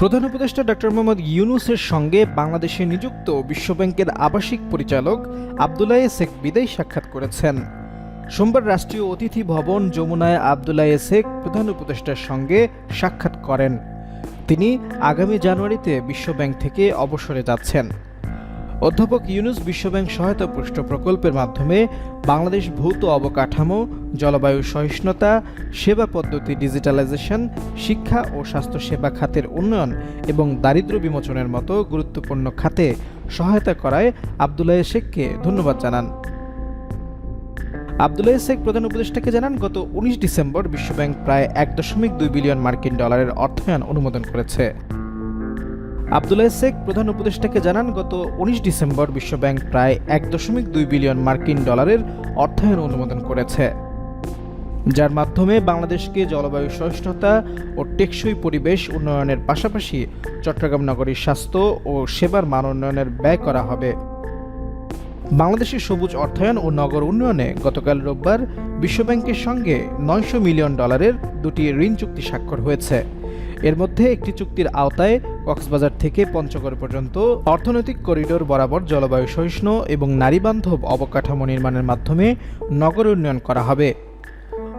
প্রধান উপদেষ্টা ডক্টর মোহাম্মদ ইউনুসের সঙ্গে বাংলাদেশে নিযুক্ত বিশ্বব্যাংকের আবাসিক পরিচালক আবদুল্লাহ শেখ বিদায় সাক্ষাৎ করেছেন। সোমবার রাষ্ট্রীয় অতিথি ভবন যমুনায় আবদুল্লাহ শেখ প্রধান উপদেষ্টার সঙ্গে সাক্ষাৎ করেন। তিনি আগামী জানুয়ারিতে বিশ্বব্যাংক থেকে অবসরে যাচ্ছেন। অধ্যাপক ইউনুস বিশ্বব্যাংক সহায়তা পুষ্ট প্রকল্পের মাধ্যমে বাংলাদেশ ভৌত অবকাঠামো, জলবায়ু সহিষ্ণুতা, সেবা পদ্ধতি ডিজিটালাইজেশন, শিক্ষা ও স্বাস্থ্যসেবা খাতের উন্নয়ন এবং দারিদ্র্য বিমোচনের মতো গুরুত্বপূর্ণ খাতে সহায়তা করায় আবদুল্লাহ শেখকে ধন্যবাদ জানান। আবদুল্লাহ শেখ প্রধান উপদেষ্টাকে জানান, গত উনিশ ডিসেম্বর বিশ্বব্যাংক প্রায় এক দশমিক দুই বিলিয়ন মার্কিন ডলারের অর্থায়ন অনুমোদন করেছে। আবদুল্লাহ শেখ প্রধান উপদেষ্টাকে জানান, গত উনিশ ডিসেম্বর বিশ্বব্যাংক প্রায় এক দশমিক দুই বিলিয়ন মার্কিন ডলারের অর্থায়ন অনুমোদন করেছে। যার মাধ্যমে বাংলাদেশকে জলবায়ু সহিষ্ণুতা ও টেকসই পরিবেশ উন্নয়নের পাশাপাশি চট্টগ্রাম নগরীর স্বাস্থ্য ও সেবার মান উন্নয়নের ব্যয় করা হবে। বাংলাদেশের সবুজ অর্থায়ন ও নগর উন্নয়নে গতকাল রোববার বিশ্বব্যাংকের সঙ্গে নয়শো মিলিয়ন ডলারের দুটি ঋণ চুক্তি স্বাক্ষর হয়েছে। এর মধ্যে একটি চুক্তির আওতায় কক্সবাজার থেকে পঞ্চগড় পর্যন্ত অর্থনৈতিক করিডোর বরাবর জলবায়ু সহিষ্ণু এবং নারীবান্ধব অবকাঠামো নির্মাণের মাধ্যমে নগর উন্নয়ন করা হবে।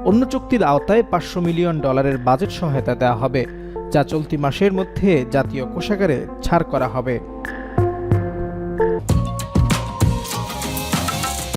অন্য চুক্তির আওতায় পাঁচশো মিলিয়ন ডলারের বাজেট সহায়তা দেওয়া হবে, যা চলতি মাসের মধ্যে জাতীয় কোষাগারে ছাড় করা হবে।